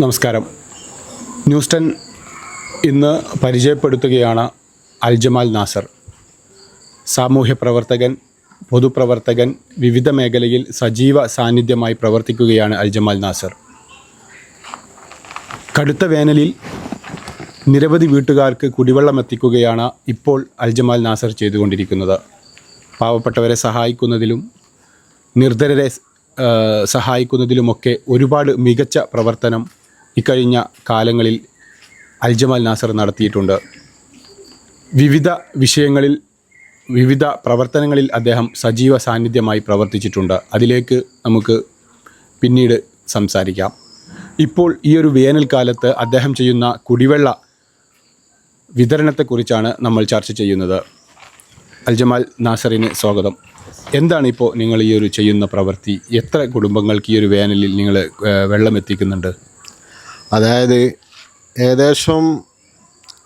നമസ്കാരം. News ten ഇന്ന് പരിചയപ്പെടുത്തുകയാണ് അൽജമാൽ നാസർ. സാമൂഹ്യ പ്രവർത്തകൻ പൊതുപ്രവർത്തകൻ വിവിധ മേഖലയിൽ സജീവ സാന്നിധ്യമായി പ്രവർത്തിക്കുകയാണ് അൽജമാൽ നാസർ. കടുത്ത വേനലിൽ നിരവധി വീട്ടുകാർക്ക് കുടിവെള്ളം എത്തിക്കുകയാണ് ഇപ്പോൾ അൽജമാൽ നാസർ ചെയ്തുകൊണ്ടിരിക്കുന്നത്. പാവപ്പെട്ടവരെ സഹായിക്കുന്നതിലും നിർധരരെ സഹായിക്കുന്നതിലുമൊക്കെ ഒരുപാട് മികച്ച പ്രവർത്തനം ഇക്കഴിഞ്ഞ കാലങ്ങളിൽ അൽജമാൽ നാസർ നടത്തിയിട്ടുണ്ട്. വിവിധ വിഷയങ്ങളിൽ വിവിധ പ്രവർത്തനങ്ങളിൽ അദ്ദേഹം സജീവ സാന്നിധ്യമായി പ്രവർത്തിച്ചിട്ടുണ്ട്. അതിലേക്ക് നമുക്ക് പിന്നീട് സംസാരിക്കാം. ഇപ്പോൾ ഈ ഒരു വേനൽക്കാലത്ത് അദ്ദേഹം ചെയ്യുന്ന കുടിവെള്ള വിതരണത്തെക്കുറിച്ചാണ് നമ്മൾ ചർച്ച ചെയ്യുന്നത്. അൽജമാൽ നാസറിന് സ്വാഗതം. എന്താണ് ഇപ്പോൾ നിങ്ങൾ ഈ ഒരു ചെയ്യുന്ന പ്രവൃത്തി? എത്ര കുടുംബങ്ങൾക്ക് ഈ ഒരു വേനലിൽ നിങ്ങൾ വെള്ളം എത്തിക്കുന്നുണ്ട്? അതായത് ഏകദേശം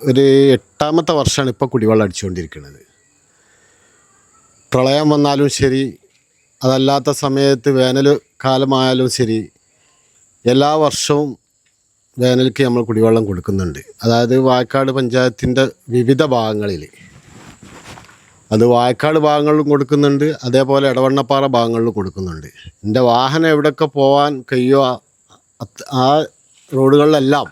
ഒരു എട്ടാമത്തെ വർഷമാണ് ഇപ്പോൾ കുടിവെള്ളം അടിച്ചുകൊണ്ടിരിക്കുന്നത്. പ്രളയം വന്നാലും ശരി അതല്ലാത്ത സമയത്ത് വേനൽ കാലമായാലും ശരി എല്ലാ വർഷവും വേനൽക്ക് നമ്മൾ കുടിവെള്ളം കൊടുക്കുന്നുണ്ട്. അതായത് വായക്കാട് പഞ്ചായത്തിന്റെ വിവിധ ഭാഗങ്ങളിൽ അത് വായക്കാട് ഭാഗങ്ങളിലും കൊടുക്കുന്നുണ്ട് അതേപോലെ ഇടവണ്ണപ്പാറ ഭാഗങ്ങളിലും കൊടുക്കുന്നുണ്ട്. എന്റെ വാഹനം എവിടെയൊക്കെ പോകാൻ കഴിയോ ആ റോഡുകളിലെല്ലാം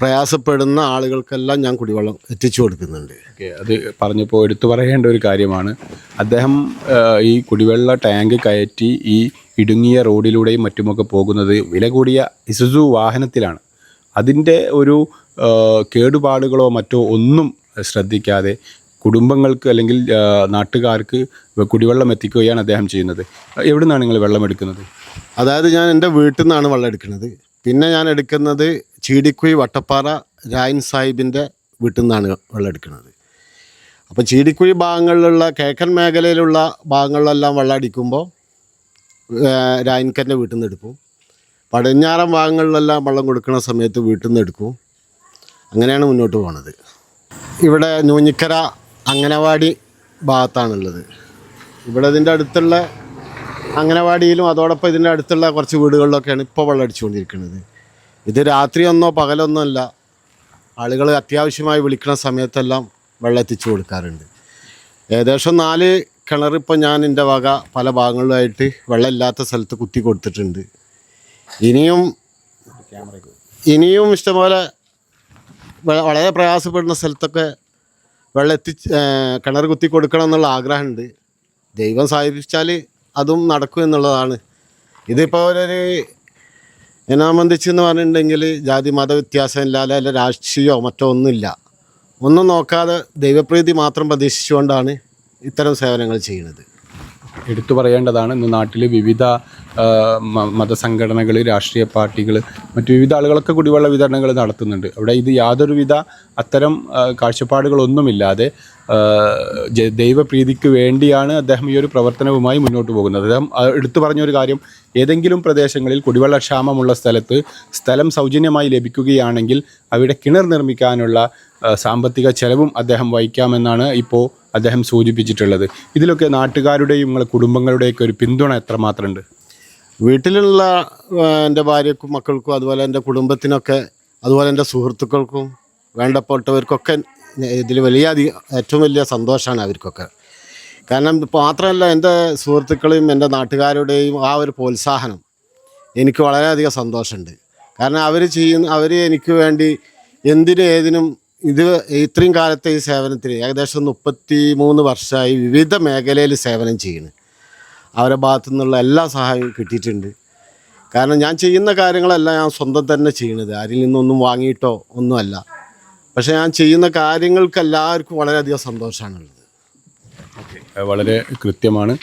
പ്രയാസപ്പെടുന്ന ആളുകൾക്കെല്ലാം ഞാൻ കുടിവെള്ളം എത്തിച്ചു കൊടുക്കുന്നുണ്ട്. ഓക്കെ അത് പറഞ്ഞപ്പോൾ എടുത്തു പറയേണ്ട ഒരു കാര്യമാണ്. അദ്ദേഹം ഈ കുടിവെള്ള ടാങ്ക് കയറ്റി ഈ ഇടുങ്ങിയ റോഡിലൂടെയും മറ്റുമൊക്കെ പോകുന്നത് വില കൂടിയ ഇസുസു വാഹനത്തിലാണ്. അതിന്റെ ഒരു കേടുപാടുകളോ മറ്റോ ഒന്നും ശ്രദ്ധിക്കാതെ കുടുംബങ്ങൾക്ക് അല്ലെങ്കിൽ നാട്ടുകാർക്ക് കുടിവെള്ളം എത്തിക്കുകയാണ് അദ്ദേഹം ചെയ്യുന്നത്. എവിടെ നിന്നാണ് നിങ്ങൾ വെള്ളം എടുക്കുന്നത്? അതായത് ഞാൻ എന്റെ വീട്ടിൽ നിന്നാണ് വെള്ളം എടുക്കുന്നത്. പിന്നെ ഞാൻ എടുക്കുന്നത് ചീടിക്കുഴി വട്ടപ്പാറ രായൻ സാഹിബിന്റെ വീട്ടിൽ നിന്നാണ് വെള്ളം എടുക്കുന്നത്. അപ്പോൾ ചീടിക്കുഴി ഭാഗങ്ങളിലുള്ള കിഴക്കൻ മേഖലയിലുള്ള ഭാഗങ്ങളിലെല്ലാം വെള്ളം അടിക്കുമ്പോൾ രായൻകന്റെ വീട്ടിൽ നിന്ന് എടുക്കും. പടിഞ്ഞാറൻ ഭാഗങ്ങളിലെല്ലാം വെള്ളം കൊടുക്കുന്ന സമയത്ത് വീട്ടിൽ നിന്ന് എടുക്കും. അങ്ങനെയാണ് മുന്നോട്ട് പോണത്. ഇവിടെ ന്യൂഞ്ഞിക്കര അംഗനവാടി ഭാഗത്താണുള്ളത്. ഇവിടെ ഇതിന്റെ അടുത്തുള്ള അംഗനവാടിയിലും അതോടൊപ്പം ഇതിന്റെ അടുത്തുള്ള കുറച്ച് വീടുകളിലൊക്കെയാണ് ഇപ്പോൾ വെള്ളം അടിച്ചുകൊണ്ടിരിക്കുന്നത്. ഇത് രാത്രിയൊന്നോ പകലൊന്നോ അല്ല. ആളുകൾ അത്യാവശ്യമായി വിളിക്കുന്ന സമയത്തെല്ലാം വെള്ളം എത്തിച്ചു കൊടുക്കാറുണ്ട്. ഏകദേശം നാല് കിണർ ഇപ്പോൾ ഞാൻ എന്റെ വക പല ഭാഗങ്ങളിലായിട്ട് വെള്ളമില്ലാത്ത സ്ഥലത്ത് കുത്തി കൊടുത്തിട്ടുണ്ട്. ഇനിയും ഇനിയും ഇഷ്ടംപോലെ വളരെ പ്രയാസപ്പെടുന്ന സ്ഥലത്തൊക്കെ വെള്ളം എത്തിച്ച് കിണർ കുത്തി കൊടുക്കണം എന്നുള്ള ആഗ്രഹമുണ്ട്. ദൈവം സഹായിച്ചാൽ അതും നടക്കും എന്നുള്ളതാണ്. ഇതിപ്പോൾ ഒരു എന്നെ സംബന്ധിച്ചെന്ന് പറഞ്ഞിട്ടുണ്ടെങ്കിൽ ജാതി മത വ്യത്യാസം ഇല്ലാതെ അല്ല രാഷ്ട്രീയമോ മറ്റോ ഒന്നുമില്ല. ഒന്നും നോക്കാതെ ദൈവപ്രീതി മാത്രം പ്രതീക്ഷിച്ചുകൊണ്ടാണ് ഇത്തരം സേവനങ്ങൾ ചെയ്യുന്നത്. എടുത്തു പറയേണ്ടതാണ് ഇന്ന് നാട്ടിൽ വിവിധ മതസംഘടനകൾ രാഷ്ട്രീയ പാർട്ടികൾ മറ്റു വിവിധ ആളുകളൊക്കെ കുടിവെള്ള വിതരണങ്ങൾ നടത്തുന്നുണ്ട്. അവിടെ ഇത് യാതൊരുവിധ അത്തരം കാഴ്ചപ്പാടുകളൊന്നുമില്ലാതെ ദൈവപ്രീതിക്ക് വേണ്ടിയാണ് അദ്ദേഹം ഈ ഒരു പ്രവർത്തനവുമായി മുന്നോട്ട് പോകുന്നത്. അദ്ദേഹം എടുത്തു പറഞ്ഞൊരു കാര്യം ഏതെങ്കിലും പ്രദേശങ്ങളിൽ കുടിവെള്ളക്ഷാമമുള്ള സ്ഥലത്ത് സ്ഥലം സൗജന്യമായി ലഭിക്കുകയാണെങ്കിൽ അവിടെ കിണർ നിർമ്മിക്കാനുള്ള സാമ്പത്തിക ചെലവും അദ്ദേഹം വഹിക്കാമെന്നാണ് ഇപ്പോൾ അദ്ദേഹം സൂചിപ്പിച്ചിട്ടുള്ളത്. ഇതിലൊക്കെ നാട്ടുകാരുടെയും കുടുംബങ്ങളുടെയൊക്കെ ഒരു പിന്തുണ എത്രമാത്രമുണ്ട്? വീട്ടിലുള്ള എന്റെ ഭാര്യക്കും മക്കൾക്കും അതുപോലെ എന്റെ കുടുംബത്തിനൊക്കെ അതുപോലെ എന്റെ സുഹൃത്തുക്കൾക്കും വേണ്ടപ്പെട്ടവർക്കൊക്കെ ഇതിൽ വലിയ അധികം ഏറ്റവും വലിയ സന്തോഷമാണ് അവർക്കൊക്കെ. കാരണം മാത്രമല്ല എന്റെ സുഹൃത്തുക്കളെയും എന്റെ നാട്ടുകാരുടെയും ആ ഒരു പ്രോത്സാഹനം എനിക്ക് വളരെയധികം സന്തോഷമുണ്ട്. കാരണം അവർ ചെയ്യുന്ന അവർ എനിക്ക് വേണ്ടി എന്തിനും ഏതിനും ഇത് ഇത്രയും കാലത്തെ ഈ സേവനത്തിന് ഏകദേശം മുപ്പത്തി മൂന്ന് വർഷമായി വിവിധ മേഖലയിൽ സേവനം ചെയ്യുന്നു അവരുടെ ഭാഗത്തു നിന്നുള്ള എല്ലാ സഹായവും കിട്ടിയിട്ടുണ്ട്. കാരണം ഞാൻ ചെയ്യുന്ന കാര്യങ്ങളെല്ലാം ഞാൻ സ്വന്തം തന്നെ ചെയ്യണത്. ആരിൽ നിന്നൊന്നും വാങ്ങിയിട്ടോ ഒന്നുമല്ല. പക്ഷേ ഞാൻ ചെയ്യുന്ന കാര്യങ്ങൾക്ക് എല്ലാവർക്കും വളരെയധികം സന്തോഷമാണുള്ളത്. വളരെ കൃത്യമാണ്.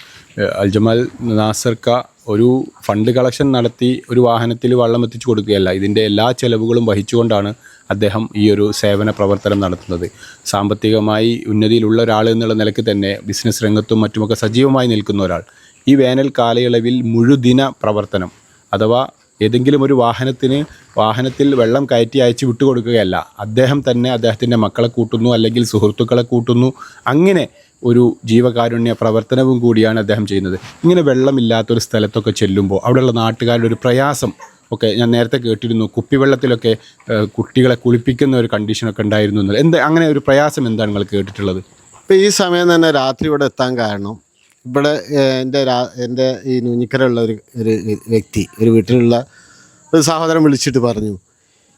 അൽജമാൽ നാസർക്ക ഒരു ഫണ്ട് കളക്ഷൻ നടത്തി ഒരു വാഹനത്തിൽ വള്ളം എത്തിച്ചു കൊടുക്കുകയല്ല. ഇതിന്റെ എല്ലാ ചെലവുകളും വഹിച്ചുകൊണ്ടാണ് അദ്ദേഹം ഈ ഒരു സേവന പ്രവർത്തനം നടത്തുന്നത്. സാമ്പത്തികമായി ഉന്നതിയിലുള്ള ഒരാൾ എന്നുള്ള നിലയ്ക്ക് തന്നെ ബിസിനസ് രംഗത്തും മറ്റുമൊക്കെ സജീവമായി നിൽക്കുന്ന ഒരാൾ. ഈ വേനൽ കാലയളവിൽ മുഴുദിന പ്രവർത്തനം. അഥവാ ഏതെങ്കിലും ഒരു വാഹനത്തിന് വാഹനത്തിൽ വെള്ളം കയറ്റി അയച്ച് വിട്ടുകൊടുക്കുകയല്ല. അദ്ദേഹം തന്നെ അദ്ദേഹത്തിന്റെ മക്കളെ കൂട്ടുന്നു അല്ലെങ്കിൽ സുഹൃത്തുക്കളെ കൂട്ടുന്നു. അങ്ങനെ ഒരു ജീവകാരുണ്യ പ്രവർത്തനവും കൂടിയാണ് അദ്ദേഹം ചെയ്യുന്നത്. ഇങ്ങനെ വെള്ളമില്ലാത്തൊരു സ്ഥലത്തൊക്കെ ചെല്ലുമ്പോൾ അവിടെയുള്ള നാട്ടുകാരുടെ ഒരു പ്രയാസം ഒക്കെ ഞാൻ നേരത്തെ കേട്ടിരുന്നു. കുപ്പിവെള്ളത്തിലൊക്കെ കുട്ടികളെ കുളിപ്പിക്കുന്ന ഒരു കണ്ടീഷനൊക്കെ ഉണ്ടായിരുന്നു എന്ത് അങ്ങനെ ഒരു പ്രയാസം എന്താണ് നിങ്ങൾ കേട്ടിട്ടുള്ളത്? ഇപ്പം ഈ സമയം തന്നെ രാത്രി ഇവിടെ എത്താൻ കാരണം ഇവിടെ എന്റെ രാ എന്റെ ഈ നുഞ്ഞിക്കരയുള്ള ഒരു ഒരു വ്യക്തി ഒരു വീട്ടിലുള്ള ഒരു സഹോദരൻ വിളിച്ചിട്ട് പറഞ്ഞു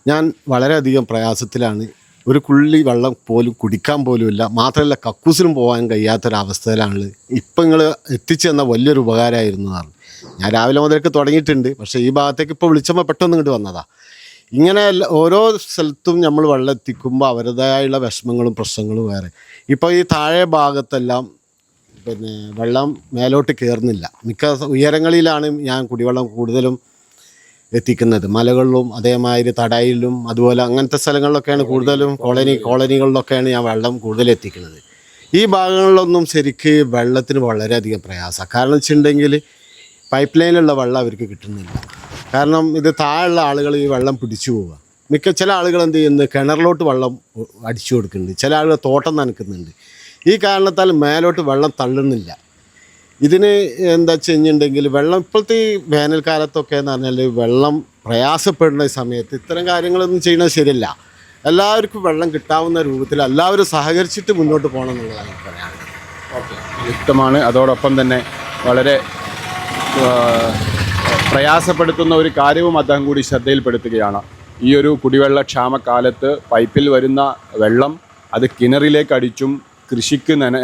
ഞാൻ വളരെയധികം പ്രയാസത്തിലാണ്. ഒരു കുള്ളി വെള്ളം പോലും കുടിക്കാൻ പോലുമില്ല മാത്രമല്ല കക്കൂസിനും പോകാൻ കഴിയാത്തൊരവസ്ഥയിലാണുള്ളത് ഇപ്പം നിങ്ങൾ എത്തിച്ചു തന്ന വലിയൊരു ഉപകാരമായിരുന്നു എന്നാണ് ഞാൻ രാവിലെ മുതലേക്ക് തുടങ്ങിയിട്ടുണ്ട്. പക്ഷേ ഈ ഭാഗത്തേക്ക് ഇപ്പോൾ വിളിച്ചപ്പോൾ പെട്ടെന്ന് ഇങ്ങോട്ട് വന്നതാ. ഇങ്ങനെ ഓരോ സ്ഥലത്തും നമ്മൾ വെള്ളം എത്തിക്കുമ്പോൾ അവരുടേതായുള്ള വിഷമങ്ങളും പ്രശ്നങ്ങളും വേറെ. ഇപ്പോൾ ഈ താഴെ ഭാഗത്തെല്ലാം പിന്നെ വെള്ളം മേലോട്ട് കയറുന്നില്ല മിക്ക ഉയരങ്ങളിലാണ് ഞാൻ കുടിവെള്ളം കൂടുതലും എത്തിക്കുന്നത്. മലകളിലും അതേമാതിരി തടയിലും അതുപോലെ അങ്ങനത്തെ സ്ഥലങ്ങളിലൊക്കെയാണ് കൂടുതലും കോളനി. കോളനികളിലൊക്കെയാണ് ഞാൻ വെള്ളം കൂടുതൽ എത്തിക്കുന്നത്. ഈ ഭാഗങ്ങളിലൊന്നും ശരിക്ക് വെള്ളത്തിന് വളരെയധികം പ്രയാസമാണ്. കാരണം വെച്ചിട്ടുണ്ടെങ്കിൽ പൈപ്പ് ലൈനിലുള്ള വെള്ളം അവർക്ക് കിട്ടുന്നില്ല. കാരണം ഇത് താഴെയുള്ള ആളുകൾ ഈ വെള്ളം പിടിച്ചു പോവുക. മിക്ക ചില ആളുകൾ എന്ത് ചെയ്യുന്നു? കിണറിലോട്ട് വെള്ളം അടിച്ചു കൊടുക്കുന്നുണ്ട്. ചില ആളുകൾ തോട്ടം നനക്കുന്നുണ്ട് ഈ കാരണത്താൽ മേലോട്ട് വെള്ളം തള്ളുന്നില്ല. ഇതിന് എന്താ ചെയ്യുന്നുണ്ടെങ്കിൽ വെള്ളം ഇപ്പോഴത്തെ ഈ വേനൽക്കാലത്തൊക്കെ എന്ന് പറഞ്ഞാൽ വെള്ളം പ്രയാസപ്പെടുന്ന സമയത്ത് ഇത്തരം കാര്യങ്ങളൊന്നും ചെയ്യുന്നത് ശരിയല്ല. എല്ലാവർക്കും വെള്ളം കിട്ടാവുന്ന രൂപത്തിൽ എല്ലാവരും സഹകരിച്ചിട്ട് മുന്നോട്ട് പോകണം എന്നുള്ളതാണ് പറയാനുള്ളത്. യുക്തമാണ് അതോടൊപ്പം തന്നെ വളരെ പ്രയാസപ്പെടുത്തുന്ന ഒരു കാര്യവും അദ്ദേഹം കൂടി ശ്രദ്ധയിൽപ്പെടുത്തുകയാണ്. ഈ ഒരു കുടിവെള്ള ക്ഷാമകാലത്ത് പൈപ്പിൽ വരുന്ന വെള്ളം അത് കിണറിലേക്ക് അടിച്ചും കൃഷിക്ക് നന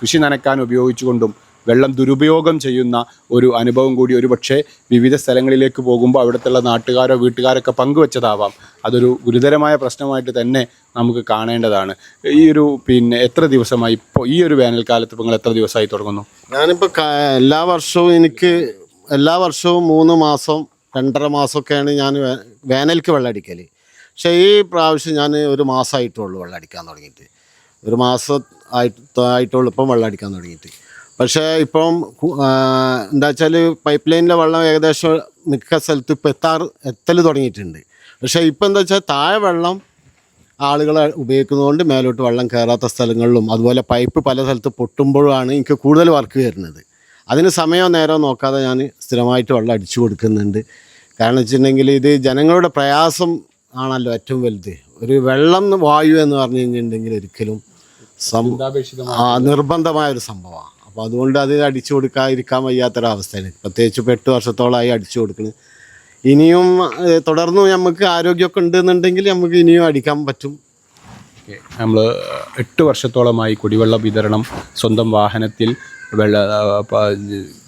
കൃഷി നനയ്ക്കാൻ ഉപയോഗിച്ചുകൊണ്ടും വെള്ളം ദുരുപയോഗം ചെയ്യുന്ന ഒരു അനുഭവം കൂടി ഒരു പക്ഷേ വിവിധ സ്ഥലങ്ങളിലേക്ക് പോകുമ്പോൾ അവിടുത്തെ നാട്ടുകാരോ വീട്ടുകാരൊക്കെ പങ്കുവെച്ചതാവാം. അതൊരു ഗുരുതരമായ പ്രശ്നമായിട്ട് തന്നെ നമുക്ക് കാണേണ്ടതാണ്. ഈ ഒരു പിന്നെ എത്ര ദിവസമായി ഇപ്പോൾ ഈ ഒരു വേനൽക്കാലത്ത് നിങ്ങൾ എത്ര ദിവസമായി തുടങ്ങുന്നു? ഞാനിപ്പോൾ എല്ലാ വർഷവും എനിക്ക് എല്ലാ വർഷവും മൂന്ന് മാസം രണ്ടര മാസമൊക്കെയാണ് ഞാൻ വേനൽക്ക് വെള്ളം അടിക്കൽ പക്ഷേ ഈ പ്രാവശ്യം ഞാൻ ഒരു മാസമായിട്ടുള്ളൂ വെള്ളം അടിക്കാൻ തുടങ്ങിയിട്ട്. ഒരു മാസം ആയിട്ട് ആയിട്ടുള്ളൂ ഇപ്പം വെള്ളം അടിക്കാൻ തുടങ്ങിയിട്ട്. പക്ഷേ ഇപ്പം എന്താ വെച്ചാൽ പൈപ്പ് ലൈനിലെ വെള്ളം ഏകദേശം മിക്ക സ്ഥലത്ത് ഇപ്പം എത്താറ് എത്തൽ തുടങ്ങിയിട്ടുണ്ട്. പക്ഷേ ഇപ്പം എന്താ വെച്ചാൽ താഴെ വെള്ളം ആളുകൾ ഉപയോഗിക്കുന്നതുകൊണ്ട് മേലോട്ട് വെള്ളം കയറാത്ത സ്ഥലങ്ങളിലും അതുപോലെ പൈപ്പ് പല സ്ഥലത്ത് പൊട്ടുമ്പോഴാണ് എനിക്ക് കൂടുതൽ വർക്ക് വരുന്നത്. അതിന് സമയമോ നേരമോ നോക്കാതെ ഞാൻ സ്ഥിരമായിട്ട് വെള്ളം അടിച്ചു കൊടുക്കുന്നുണ്ട്. കാരണം വെച്ചിട്ടുണ്ടെങ്കിൽ ഇത് ജനങ്ങളുടെ പ്രയാസം ആണല്ലോ ഏറ്റവും വലുത്. ഒരു വെള്ളം വായു എന്ന് പറഞ്ഞു കഴിഞ്ഞിട്ടുണ്ടെങ്കിൽ ഒരിക്കലും നിർബന്ധമായ ഒരു സംഭവമാണ്. അപ്പോൾ അതുകൊണ്ട് അത് അടിച്ചു കൊടുക്കാതിരിക്കാൻ വയ്യാത്തൊരവസ്ഥയാണ് പ്രത്യേകിച്ച് ഇപ്പോൾ എട്ട് വർഷത്തോളമായി അടിച്ചു കൊടുക്കുന്നത് ഇനിയും തുടർന്നും നമുക്ക് ആരോഗ്യമൊക്കെ ഉണ്ടെന്നുണ്ടെങ്കിൽ നമുക്ക് ഇനിയും അടിക്കാൻ പറ്റും. നമ്മൾ എട്ട് വർഷത്തോളമായി കുടിവെള്ള വിതരണം സ്വന്തം വാഹനത്തിൽ വെള്ള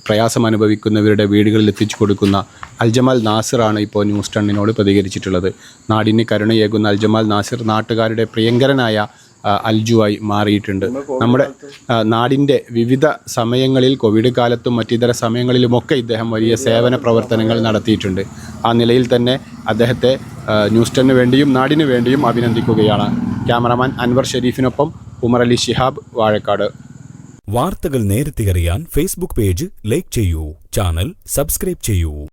പ്രയാസം അനുഭവിക്കുന്നവരുടെ വീടുകളിൽ എത്തിച്ചു കൊടുക്കുന്ന അൽജമാൽ നാസിറാണ് ഇപ്പോൾ ന്യൂസ് ടണ്ണിനോട് പ്രതികരിച്ചിട്ടുള്ളത്. നാടിന് കരുണയേകുന്ന അൽജമാൽ നാസിർ നാട്ടുകാരുടെ പ്രിയങ്കരനായ അൽജുവായി മാറിയിട്ടുണ്ട്. നമ്മുടെ നാടിന്റെ വിവിധ സമയങ്ങളിൽ കോവിഡ് കാലത്തും മറ്റിതര സമയങ്ങളിലുമൊക്കെ ഇദ്ദേഹം വലിയ സേവന പ്രവർത്തനങ്ങൾ നടത്തിയിട്ടുണ്ട്. ആ നിലയിൽ തന്നെ അദ്ദേഹത്തെ ആ, ന്യൂസ് ടെന്നിന് വേണ്ടിയും നാടിനു വേണ്ടിയും അഭിനന്ദിക്കുകയാണ് ക്യാമറമാൻ അൻവർ ഷെരീഫിനൊപ്പം ഉമർ അലി ശിഹാബ് വാഴക്കാട്. വാർത്തകൾ നേരത്തെ അറിയാൻ ഫേസ്ബുക്ക് പേജ് ലൈക്ക് ചെയ്യൂ ചാനൽ സബ്സ്ക്രൈബ് ചെയ്യൂ.